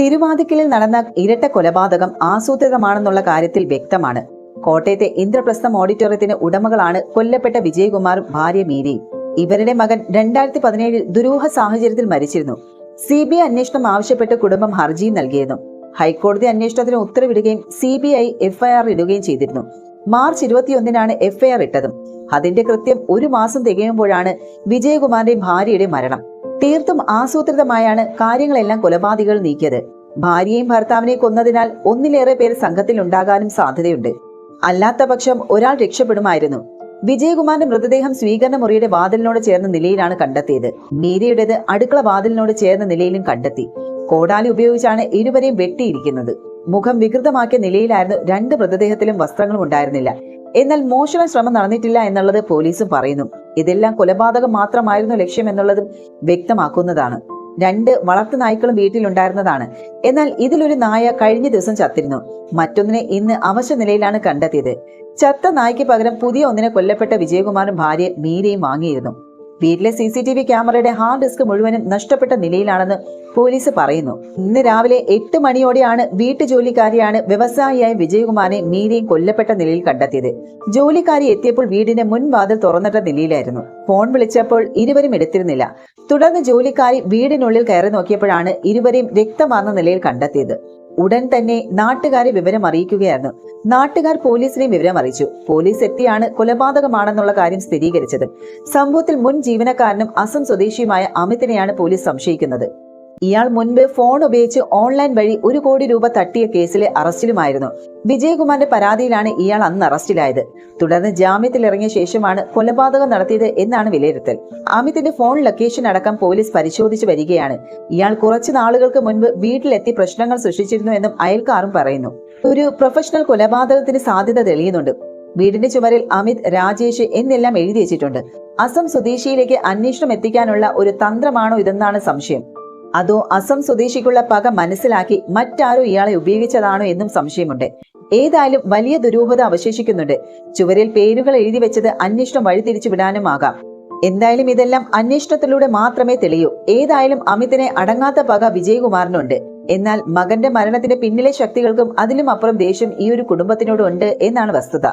തിരുവാതിക്കലിൽ നടന്ന ഇരട്ട കൊലപാതകം ആസൂത്രിതമാണെന്നുള്ള കാര്യത്തിൽ വ്യക്തമാണ്. കോട്ടയത്തെ ഇന്ദ്രപ്രസ്ഥം ഓഡിറ്റോറിയത്തിന് ഉടമകളാണ് കൊല്ലപ്പെട്ട വിജയകുമാറും ഭാര്യ മീരയും. ഇവരുടെ മകൻ രണ്ടായിരത്തി പതിനേഴിൽ ദുരൂഹ സാഹചര്യത്തിൽ മരിച്ചിരുന്നു. സി ബി ഐ അന്വേഷണം ആവശ്യപ്പെട്ട് കുടുംബം ഹർജിയും നൽകിയിരുന്നു. ഹൈക്കോടതി അന്വേഷണത്തിന് ഉത്തരവിടുകയും സി ബി ഐ എഫ്ഐആർ ഇടുകയും ചെയ്തിരുന്നു. മാർച്ച് ഇരുപത്തിയൊന്നിനാണ് എഫ്ഐആർ ഇട്ടതും. അതിന്റെ കൃത്യം ഒരു മാസം തികയുമ്പോഴാണ് വിജയകുമാറിന്റെ ഭാര്യയുടെ മരണം. തീർത്തും ആസൂത്രിതമായാണ് കാര്യങ്ങളെല്ലാം കൊലപാതകൾ നീക്കിയത്. ഭാര്യയും ഭർത്താവിനെ കൊന്നതിനാൽ ഒന്നിലേറെ പേര് സംഘത്തിൽ ഉണ്ടാകാനും സാധ്യതയുണ്ട്. അല്ലാത്ത പക്ഷം ഒരാൾ രക്ഷപ്പെടുമായിരുന്നു. വിജയകുമാറിന്റെ മൃതദേഹം സ്വീകരണ മുറിയുടെ വാതിലിനോട് ചേർന്ന നിലയിലാണ് കണ്ടെത്തിയത്. മീരയുടേത് അടുക്കള വാതിലിനോട് ചേർന്ന നിലയിലും കണ്ടെത്തി. കോടാലി ഉപയോഗിച്ചാണ് ഇരുവരെയും വെട്ടിയിരിക്കുന്നത്. മുഖം വികൃതമാക്കിയ നിലയിലായിരുന്നു രണ്ട് മൃതദേഹത്തിലും വസ്ത്രങ്ങളും ഉണ്ടായിരുന്നില്ല. എന്നാൽ മോഷണ ശ്രമം നടന്നിട്ടില്ല എന്നുള്ളത് പോലീസും പറയുന്നു. ഇതെല്ലാം കൊലപാതകം മാത്രമായിരുന്നു ലക്ഷ്യം എന്നുള്ളതും വ്യക്തമാക്കുന്നതാണ്. രണ്ട് വളർത്തു നായ്ക്കളും വീട്ടിലുണ്ടായിരുന്നതാണ്. എന്നാൽ ഇതിലൊരു നായ കഴിഞ്ഞ ദിവസം ചത്തിരുന്നു. മറ്റൊന്നിനെ ഇന്ന് അവശ നിലയിലാണ് കണ്ടെത്തിയത്. ചത്ത നായ്ക്ക് പകരം പുതിയ ഒന്നിനെ കൊല്ലപ്പെട്ട വിജയകുമാറും ഭാര്യ മീരയും വാങ്ങിയിരുന്നു. വീട്ടിലെ സി സി ടി വി ക്യാമറയുടെ ഹാർഡ് ഡിസ്ക് മുഴുവനും നഷ്ടപ്പെട്ട നിലയിലാണെന്ന് പോലീസ് പറയുന്നു. ഇന്ന് രാവിലെ എട്ട് മണിയോടെയാണ് വീട്ടുജോലിക്കാരിയാണ് വ്യവസായിയായ വിജയകുമാറിനെ മീരയും കൊല്ലപ്പെട്ട നിലയിൽ കണ്ടെത്തിയത്. ജോലിക്കാരി എത്തിയപ്പോൾ വീടിന്റെ മുൻവാതിൽ തുറന്നിട്ട നിലയിലായിരുന്നു. ഫോൺ വിളിച്ചപ്പോൾ ഇരുവരും എടുത്തിരുന്നില്ല. തുടർന്ന് ജോലിക്കാരി വീടിനുള്ളിൽ കയറി നോക്കിയപ്പോഴാണ് ഇരുവരെയും രക്തമാർന്ന നിലയിൽ കണ്ടെത്തിയത്. ഉടൻ തന്നെ നാട്ടുകാരെ വിവരം അറിയിക്കുകയായിരുന്നു. നാട്ടുകാർ പോലീസിനെ വിവരം അറിയിച്ചു. പോലീസ് എത്തിയാണ് കൊലപാതകമാണെന്നുള്ള കാര്യം സ്ഥിരീകരിച്ചത്. സംഭവത്തിൽ മുൻ ജീവനക്കാരനും അസം സ്വദേശിയുമായ അമിതിനെയാണ് പോലീസ് സംശയിക്കുന്നത്. ഇയാൾ മുൻപ് ഫോൺ ഉപയോഗിച്ച് ഓൺലൈൻ വഴി ഒരു കോടി രൂപ തട്ടിയ കേസിലെ അറസ്റ്റിലുമായിരുന്നു. വിജയകുമാറിന്റെ പരാതിയിലാണ് ഇയാൾ അന്ന് അറസ്റ്റിലായത്. തുടർന്ന് ജാമ്യത്തിലിറങ്ങിയ ശേഷമാണ് കൊലപാതകം നടത്തിയത് എന്നാണ് വിലയിരുത്തൽ. അമിതിന്റെ ഫോൺ ലൊക്കേഷൻ അടക്കം പോലീസ് പരിശോധിച്ചു വരികയാണ്. ഇയാൾ കുറച്ചു നാളുകൾക്ക് മുൻപ് വീട്ടിലെത്തി പ്രശ്നങ്ങൾ സൃഷ്ടിച്ചിരുന്നു എന്നും അയൽക്കാരും പറയുന്നു. ഒരു പ്രൊഫഷണൽ കൊലപാതകത്തിന് സാധ്യത തെളിയുന്നുണ്ട്. വീടിന്റെ ചുമരിൽ അമിത് രാജേഷ് എന്നെല്ലാം എഴുതി വെച്ചിട്ടുണ്ട്. അസം സ്വദേശിയിലേക്ക് അന്വേഷണം എത്തിക്കാനുള്ള ഒരു തന്ത്രമാണോ ഇതെന്നാണ് സംശയം. അതോ അസം സ്വദേശിക്കുള്ള പക മനസ്സിലാക്കി മറ്റാരോ ഇയാളെ ഉപയോഗിച്ചതാണോ എന്നും സംശയമുണ്ട്. ഏതായാലും വലിയ ദുരൂഹത അവശേഷിക്കുന്നുണ്ട്. ചുവരിൽ പേരുകൾ എഴുതി വെച്ചത് അന്വേഷണം വഴിതിരിച്ചു വിടാനുമാകാം എന്തായാലും ഇതെല്ലാം അന്വേഷണത്തിലൂടെ മാത്രമേ തെളിയൂ. ഏതായാലും അമിതിനെ അടങ്ങാത്ത പക വിജയകുമാറിനുണ്ട്. എന്നാൽ മകന്റെ മരണത്തിന്റെ പിന്നിലെ ശക്തികൾക്കും അതിലും അപ്പുറം ദേഷ്യം ഈ ഒരു കുടുംബത്തിനോടുണ്ട് എന്നാണ് വസ്തുത.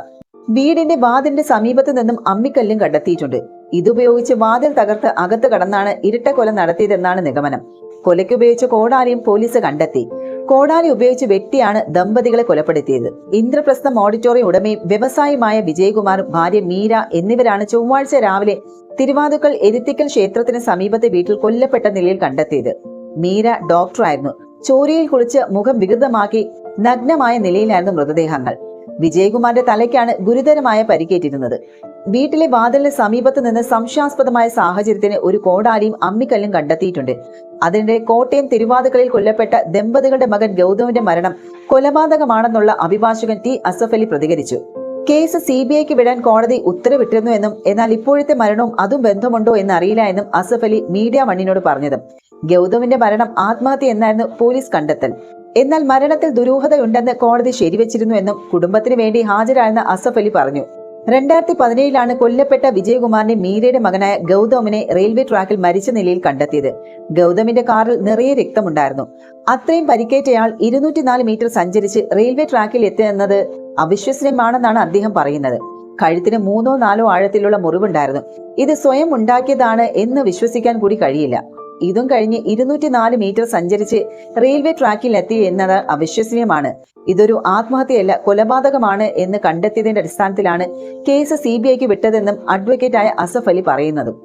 വീടിന്റെ വാതിന്റെ സമീപത്ത് നിന്നും അമ്മിക്കല്ലും കണ്ടെത്തിയിട്ടുണ്ട്. ഇതുപയോഗിച്ച് വാതിൽ തകർത്ത് അകത്ത് കടന്നാണ് ഇരട്ട ഇരട്ടക്കൊല നടത്തിയതെന്നാണ് നിഗമനം. കൊലയ്ക്ക് ഉപയോഗിച്ച കോടാലിയും പോലീസ് കണ്ടെത്തി. കോടാലി ഉപയോഗിച്ച് വെട്ടിയാണ് ദമ്പതികളെ കൊലപ്പെടുത്തിയത്. ഇന്ദ്രപ്രസ്ഥം ഓഡിറ്റോറിയം ഉടമയും വ്യവസായിയുമായ വിജയകുമാറും ഭാര്യ മീര എന്നിവരാണ് ചൊവ്വാഴ്ച രാവിലെ തിരുവാതുക്കൽ എരുത്തിക്കൽ ക്ഷേത്രത്തിന് സമീപത്തെ വീട്ടിൽ കൊല്ലപ്പെട്ട നിലയിൽ കണ്ടെത്തിയത്. മീര ഡോക്ടറായിരുന്നു. ചോരയിൽ കുളിച്ച് മുഖം വികൃതമാക്കി നഗ്നമായ നിലയിലായിരുന്നു മൃതദേഹങ്ങൾ. വിജയകുമാറിന്റെ തലയ്ക്കാണ് ഗുരുതരമായ പരിക്കേറ്റിരുന്നത്. വീട്ടിലെ വാതിലിന് സമീപത്ത് നിന്ന് സംശയാസ്പദമായ സാഹചര്യത്തിന് ഒരു കോടാലിയും അമ്മിക്കല്ലും കണ്ടെത്തിയിട്ടുണ്ട്. അതിനിടെ കോട്ടയം തിരുവാതുക്കളിൽ കൊല്ലപ്പെട്ട ദമ്പതികളുടെ മകൻ ഗൗതമിന്റെ മരണം കൊലപാതകമാണെന്നുള്ള അഭിഭാഷകൻ ടി അസഫ് അലി പ്രതികരിച്ചു. കേസ് സി ബി ഐക്ക് വിടാൻ കോടതി ഉത്തരവിട്ടിരുന്നു എന്നും എന്നാൽ ഇപ്പോഴത്തെ മരണവും അതും ബന്ധമുണ്ടോ എന്ന് അറിയില്ല എന്നും അസഫ് അലി മീഡിയ മണ്ണിനോട് പറഞ്ഞത്. ഗൗതമിന്റെ മരണം ആത്മഹത്യ എന്നായിരുന്നു പോലീസ് കണ്ടെത്തൽ. എന്നാൽ മരണത്തിൽ ദുരൂഹതയുണ്ടെന്ന് കോടതി ശരിവച്ചിരുന്നു എന്നും കുടുംബത്തിന് വേണ്ടി ഹാജരായെന്ന് അസഫ് അലി പറഞ്ഞു. രണ്ടായിരത്തി പതിനേഴിലാണ് കൊല്ലപ്പെട്ട വിജയകുമാറിന്റെ മീരയുടെ മകനായ ഗൗതമിനെ റെയിൽവേ ട്രാക്കിൽ മരിച്ച നിലയിൽ കണ്ടെത്തിയത്. ഗൗതമിന്റെ കാറിൽ നിറയെ രക്തമുണ്ടായിരുന്നു. അത്രയും പരിക്കേറ്റയാൾ ഇരുന്നൂറ്റിനാല് മീറ്റർ സഞ്ചരിച്ച് റെയിൽവേ ട്രാക്കിൽ എത്തിയെന്നത് അവിശ്വസനീയമാണെന്നാണ് അദ്ദേഹം പറയുന്നത്. കഴുത്തിന് മൂന്നോ നാലോ ആഴത്തിലുള്ള മുറിവുണ്ടായിരുന്നു. ഇത് സ്വയം ഉണ്ടാക്കിയതാണ് എന്ന് വിശ്വസിക്കാൻ കൂടി കഴിയില്ല. ഇതും കഴിഞ്ഞ് ഇരുന്നൂറ്റി നാല് മീറ്റർ സഞ്ചരിച്ച് റെയിൽവേ ട്രാക്കിൽ എത്തി എന്നത് അവിശ്വസനീയമാണ്. ഇതൊരു ആത്മഹത്യയല്ല കൊലപാതകമാണ് എന്ന് കണ്ടെത്തിയതിന്റെ അടിസ്ഥാനത്തിലാണ് കേസ് സി ബി ഐക്ക് വിട്ടതെന്നും അഡ്വക്കേറ്റായ അസഫ് അലി പറയുന്നതും.